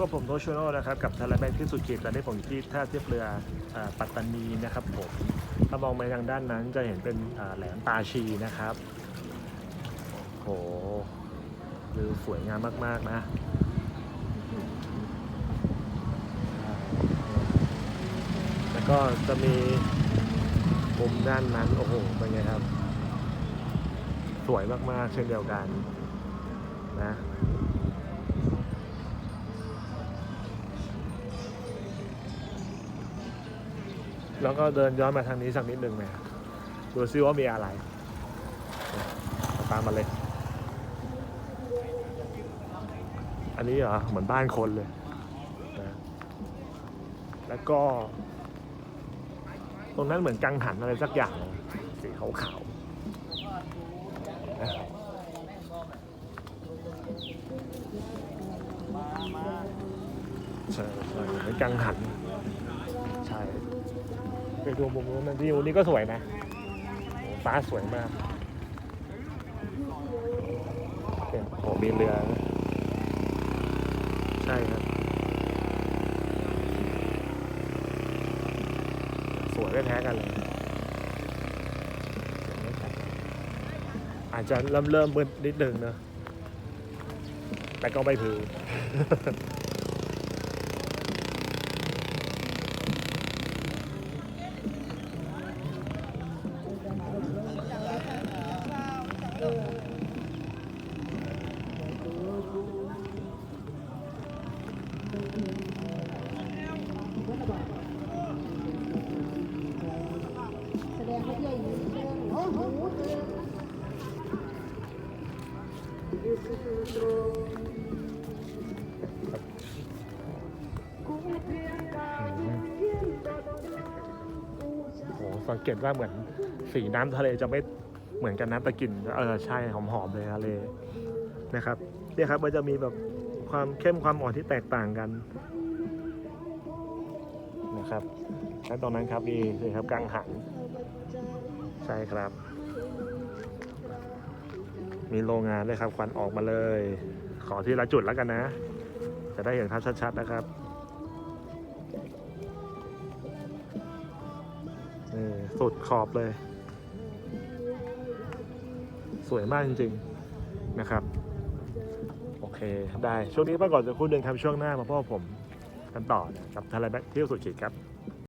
ก็ผมโทชโนนะครับกับทาราแบงที่สุดขีดตอนนี้ผมอยู่ที่ท่าเทียบเรืออปัตตานีนะครับผมถ้ามองไปทางด้านนั้นจะเห็นเป็นแหลมตาชีนะครับโอ้โหวิวสวยงามมาก ๆ นะแล้วก็จะมีมุมด้านนั้น โอ้โห เป็นไงครับ สวยมาก ๆ เช่นเดียวกันนะ แล้วก็เดินย้อนมาทางนี้สักนิดหนึ่งนะดูซิว่ามีอะไร ตามมาเลย อันนี้เหรอ เหมือนบ้านคนเลยนะแล้วก็ ตรงนั้นเหมือนกังหันอะไรสักอย่างสีขาวๆใช่ใช่เหมือนกังหัน ไปดูมุมนู้นนะที่มุมนี้ก็สวยนะฟ้าสวยมากเนี่ยโหมีเรือ ใช่ครับ สวยไม่แพ้กันเลยสวยไม่แพ้กันอาจจะเริ่มเริ่มมืดนิดนึงเนอะแต่ก็ไม่ถือ แสดงว่าเที่ยวอยู่โอ้โหโหสังเกตว่าเหมือนสีน้ำทะเลจะไม่ เหมือนกันนะแต่กลิ่นเออใช่หอมๆเลยทะเลนะครับเนี่ยครับมันจะมีแบบความเข้มความอ่อนที่แตกต่างกันนะครับและตรงนั้นครับมีนี่ครับกังหันใช่ครับ มีโรงงานเลยครับควันออกมาเลย ขอที่ละจุดแล้วกันนะ จะได้เห็นภาพชัดๆนะครับนี่สุดขอบเลย สวยมากจริง ๆนะครับ โอเคได้ช่วงนี้ไปก่อนจะคู่เดินครับช่วงหน้ามาพ่อผมกันต่อกับทะเลแบ็คเที่ยวสุดขีดครับ